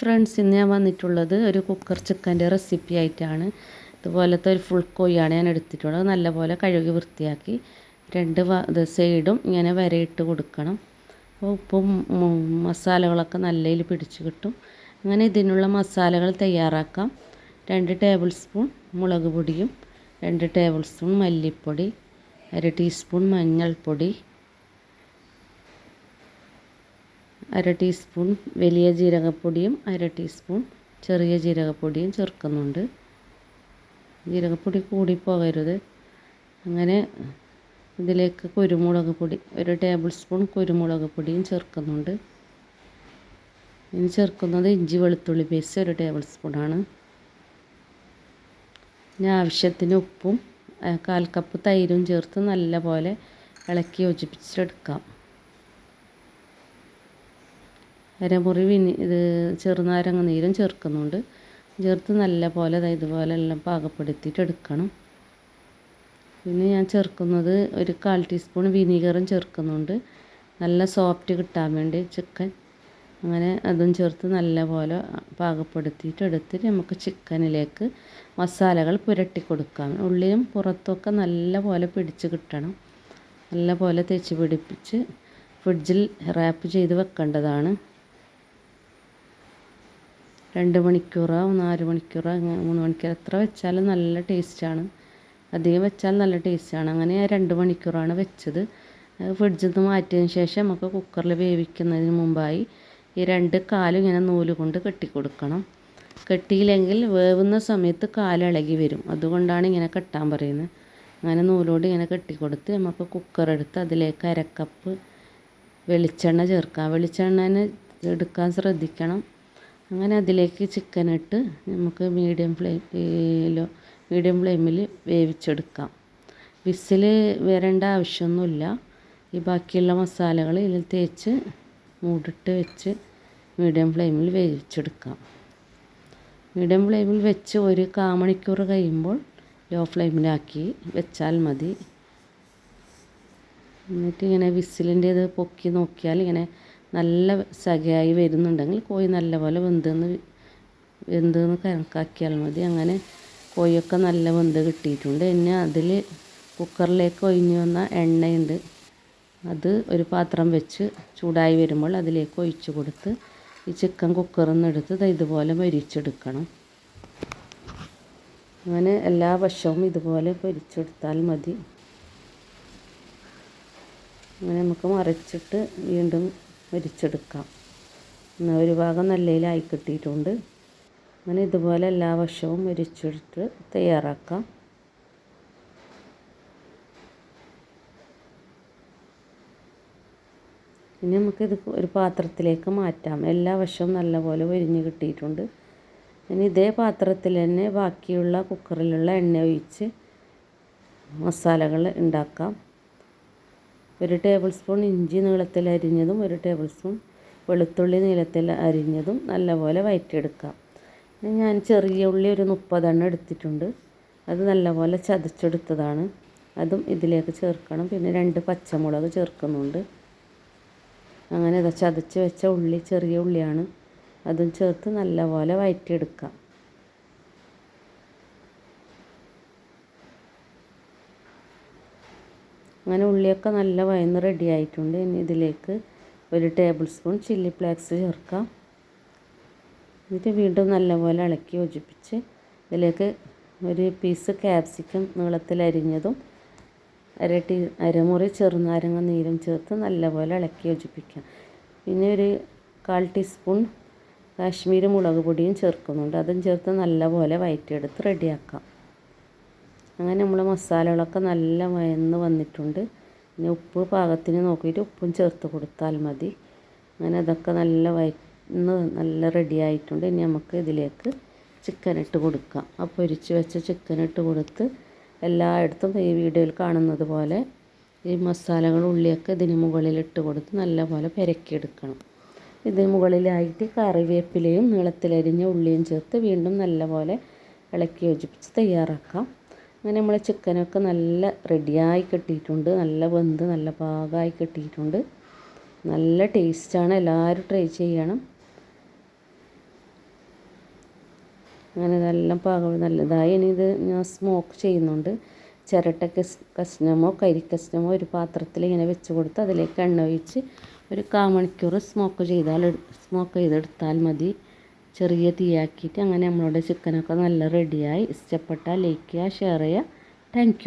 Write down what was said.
Friends ഇന്ന് ഞാൻ വന്നിട്ടുള്ളത് ഒരു കുക്കർ ചിക്കന്റെ റെസിപ്പി ആയിട്ടാണ്. ഇതുപോലത്തെ ഒരു ഫുൾ കോഴിയാണ് ഞാൻ എടുത്തിട്ടുള്ളത്. നല്ലപോലെ കഴുകി വൃത്തിയാക്കി രണ്ട് സൈഡും ഇങ്ങനെ വരയിട്ട് കൊടുക്കണം. അപ്പോൾ ഉപ്പും മസാലകളൊക്കെ നല്ലതിൽ പിടിച്ച് കിട്ടും. അങ്ങനെ ഇതിനുള്ള മസാലകൾ തയ്യാറാക്കാം. രണ്ട് ടേബിൾ സ്പൂൺ മുളക് പൊടിയും രണ്ട് ടേബിൾ സ്പൂൺ മല്ലിപ്പൊടി അര ടീസ്പൂൺ മഞ്ഞൾപ്പൊടി അര ടീസ്പൂൺ വലിയ ജീരകപ്പൊടിയും അര ടീസ്പൂൺ ചെറിയ ജീരകപ്പൊടിയും ചേർക്കുന്നുണ്ട്. ജീരകപ്പൊടി കൂടി പോകരുത്. അങ്ങനെ ഇതിലേക്ക് കുരുമുളക് പൊടി ഒരു ടേബിൾ സ്പൂൺ കുരുമുളക് പൊടിയും ചേർക്കുന്നുണ്ട്. ഇനി ചേർക്കുന്നത് ഇഞ്ചി വെളുത്തുള്ളി പേസ്റ്റ് ഒരു ടേബിൾ സ്പൂണാണ് ഇനി ആവശ്യത്തിന് ഉപ്പും കാൽ കപ്പ് തൈരും ചേർത്ത് നല്ലപോലെ ഇളക്കി യോജിപ്പിച്ചെടുക്കാം. അരമുറി വിനി ഇത് ചെറുനാരങ്ങ നീരും ചേർക്കുന്നുണ്ട്. ചേർത്ത് നല്ല പോലെ ഇതുപോലെ എല്ലാം പാകപ്പെടുത്തിയിട്ട് എടുക്കണം. പിന്നെ ഞാൻ ചേർക്കുന്നത് ഒരു കാൽ ടീസ്പൂൺ വിനീഗറും ചേർക്കുന്നുണ്ട്. നല്ല സോഫ്റ്റ് കിട്ടാൻ വേണ്ടി ചിക്കൻ. അങ്ങനെ അതും ചേർത്ത് നല്ല പോലെ പാകപ്പെടുത്തിയിട്ട് എടുത്തിട്ട് നമുക്ക് ചിക്കനിലേക്ക് മസാലകൾ പുരട്ടി കൊടുക്കാം. ഉള്ളിലും പുറത്തൊക്കെ നല്ല പോലെ പിടിച്ച് കിട്ടണം. നല്ല പോലെ തേച്ച് പിടിപ്പിച്ച് ഫ്രിഡ്ജിൽ റാപ്പ് ചെയ്ത് വെക്കേണ്ടതാണ്. രണ്ട് മണിക്കൂറോ നാല് മണിക്കൂറോ അങ്ങനെ മൂന്ന് മണിക്കൂർ എത്ര വെച്ചാലും നല്ല ടേസ്റ്റാണ്. അധികം വെച്ചാൽ നല്ല ടേസ്റ്റാണ്. അങ്ങനെ രണ്ട് മണിക്കൂറാണ് വെച്ചത്. ഫ്രിഡ്ജിൽ നിന്ന് മാറ്റിയതിന് ശേഷം നമുക്ക് കുക്കറിൽ വേവിക്കുന്നതിന് മുമ്പായി ഈ രണ്ട് കാലും ഇങ്ങനെ നൂൽ കൊണ്ട് കെട്ടിക്കൊടുക്കണം. കെട്ടിയില്ലെങ്കിൽ വേവുന്ന സമയത്ത് കാലിളകി വരും. അതുകൊണ്ടാണ് ഇങ്ങനെ കെട്ടാൻ പറയുന്നത്. അങ്ങനെ നൂലോട് ഇങ്ങനെ കെട്ടിക്കൊടുത്ത് നമുക്ക് കുക്കർ എടുത്ത് അതിലേക്ക് അരക്കപ്പ് വെളിച്ചെണ്ണ ചേർക്കാം. വെളിച്ചെണ്ണ എടുക്കാൻ ശ്രദ്ധിക്കണം. അങ്ങനെ അതിലേക്ക് ചിക്കൻ ഇട്ട് നമുക്ക് മീഡിയം ഫ്ലെയിമിലോ മീഡിയം ഫ്ലെയിമിൽ വേവിച്ചെടുക്കാം. വിസിൽ വരേണ്ട ആവശ്യമൊന്നുമില്ല. ഈ ബാക്കിയുള്ള മസാലകൾ ഇതിൽ തേച്ച് മൂടിട്ട് വെച്ച് മീഡിയം ഫ്ലെയിമിൽ വേവിച്ചെടുക്കാം. മീഡിയം ഫ്ലെയിമിൽ വെച്ച് ഒരു കാമണിക്കൂർ കഴിയുമ്പോൾ ലോ ഫ്ലെയിമിലാക്കി വെച്ചാൽ മതി. എന്നിട്ട് ഇങ്ങനെ വിസിലിന്റെ ഇത് പൊക്കി നോക്കിയാൽ ഇങ്ങനെ നല്ല സഖയായി വരുന്നുണ്ടെങ്കിൽ കോഴി നല്ലപോലെ വെന്തെന്ന് വെന്തെന്ന് കണക്കാക്കിയാൽ മതി. അങ്ങനെ കോഴിയൊക്കെ നല്ല വെന്ത് കിട്ടിയിട്ടുണ്ട്. പിന്നെ അതിൽ കുക്കറിലേക്ക് ഒഴിഞ്ഞു വന്ന എണ്ണയുണ്ട്. അത് ഒരു പാത്രം വെച്ച് ചൂടായി വരുമ്പോൾ അതിലേക്ക് ഒഴിച്ച് കൊടുത്ത് ഈ ചിക്കൻ കുക്കറിൽ നിന്ന് എടുത്ത് ഇതുപോലെ മരിച്ചെടുക്കണം അങ്ങനെ എല്ലാ വശവും ഇതുപോലെ പൊരിച്ചെടുത്താൽ മതി. അങ്ങനെ നമുക്ക് മറിച്ചിട്ട് വീണ്ടും മരിച്ചെടുക്കാം ഒരു ഭാഗം നല്ലയിലായി കിട്ടിയിട്ടുണ്ട്. അങ്ങനെ ഇതുപോലെ എല്ലാ വശവും മരിച്ചെടുത്ത് തയ്യാറാക്കാം. ഇനി നമുക്കിത് ഒരു പാത്രത്തിലേക്ക് മാറ്റാം. എല്ലാ വശവും നല്ലപോലെ ഒരിഞ്ഞ് കിട്ടിയിട്ടുണ്ട്. ഇനി ഇതേ പാത്രത്തിൽ തന്നെ ബാക്കിയുള്ള കുക്കറിലുള്ള എണ്ണ ഒഴിച്ച് മസാലകൾ ഉണ്ടാക്കാം. ഒരു ടേബിൾ സ്പൂൺ ഇഞ്ചി നീളത്തിൽ അരിഞ്ഞതും ഒരു ടേബിൾ സ്പൂൺ വെളുത്തുള്ളി നീളത്തിൽ അരിഞ്ഞതും നല്ലപോലെ വയറ്റിയെടുക്കാം. ഞാൻ ചെറിയ ഉള്ളി ഒരു മുപ്പതെണ്ണം എടുത്തിട്ടുണ്ട്. അത് നല്ലപോലെ ചതച്ചെടുത്തതാണ്. അതും ഇതിലേക്ക് ചേർക്കണം. പിന്നെ രണ്ട് പച്ചമുളക് ചേർക്കുന്നുണ്ട്. അങ്ങനെ ചതച്ച് വെച്ച ഉള്ളി ചെറിയ ഉള്ളിയാണ്. അതും ചേർത്ത് നല്ലപോലെ വയറ്റിയെടുക്കാം. അങ്ങനെ ഉള്ളിയൊക്കെ നല്ല വയന്ന് റെഡി ആയിട്ടുണ്ട്. ഇനി ഇതിലേക്ക് ഒരു ടേബിൾ സ്പൂൺ ചില്ലി ഫ്ലേക്സ് ചേർക്കാം. എന്നിട്ട് വീണ്ടും നല്ലപോലെ ഇളക്കി യോജിപ്പിച്ച് ഇതിലേക്ക് ഒരു പീസ് ക്യാപ്സിക്കം നീളത്തിൽ അരിഞ്ഞതും അര ടീ അരമുറി ചെറുനാരങ്ങ നീരും ചേർത്ത് നല്ലപോലെ ഇളക്കി യോജിപ്പിക്കാം. പിന്നെ ഒരു കാൽ ടീസ്പൂൺ കാശ്മീരി മുളക് പൊടിയും ചേർക്കുന്നുണ്ട്. അതും ചേർത്ത് നല്ലപോലെ വയറ്റിയെടുത്ത് റെഡിയാക്കാം അങ്ങനെ നമ്മൾ മസാലകളൊക്കെ നല്ല വയന്ന് വന്നിട്ടുണ്ട്. പിന്നെ ഉപ്പ് പാകത്തിന് നോക്കിയിട്ട് ഉപ്പും ചേർത്ത് കൊടുത്താൽ മതി. അങ്ങനെ അതൊക്കെ നല്ല വയന്ന് നല്ല റെഡി ആയിട്ടുണ്ട്. ഇനി നമുക്ക് ഇതിലേക്ക് ചിക്കൻ ഇട്ട് കൊടുക്കാം. ആ പൊരിച്ച് വെച്ച ചിക്കൻ ഇട്ട് കൊടുത്ത് എല്ലായിടത്തും ഈ വീഡിയോയിൽ കാണുന്നത് പോലെ ഈ മസാലകൾ ഉള്ളിയൊക്കെ ഇതിന് മുകളിലിട്ട് കൊടുത്ത് നല്ലപോലെ പെരക്കിയെടുക്കണം. ഇതിന് മുകളിലായിട്ട് കറിവേപ്പിലയും നീളത്തിലരിഞ്ഞ ഉള്ളിയും ചേർത്ത് വീണ്ടും നല്ലപോലെ ഇളക്കി യോജിപ്പിച്ച് തയ്യാറാക്കാം. അങ്ങനെ നമ്മൾ ചിക്കനൊക്കെ നല്ല റെഡിയായി കിട്ടിയിട്ടുണ്ട്. നല്ല വെന്ത് നല്ല പാകമായി കിട്ടിയിട്ടുണ്ട്. നല്ല ടേസ്റ്റാണ് എല്ലാവരും ട്രൈ ചെയ്യണം. അങ്ങനെ നല്ല പാകം നല്ലതായി ഇനി ഇത് ഞാൻ സ്മോക്ക് ചെയ്യുന്നുണ്ട്. ചിരട്ട കഷ്ണമോ കരി കഷ്ണമോ ഒരു പാത്രത്തിൽ ഇങ്ങനെ വെച്ച് കൊടുത്ത് അതിലേക്ക് എണ്ണ ഒഴിച്ച് ഒരു കാ മണിക്കൂർ സ്മോക്ക് ചെയ്താൽ സ്മോക്ക് ചെയ്തെടുത്താൽ മതി. ചെറിയ തീയാക്കിയിട്ട് അങ്ങനെ നമ്മളുടെ ചിക്കനൊക്കെ നല്ല റെഡിയായി ഇഷ്ടപ്പെട്ടാൽ ലൈക്ക് ചെയ്യുക ഷെയർ ചെയ്യുക. താങ്ക്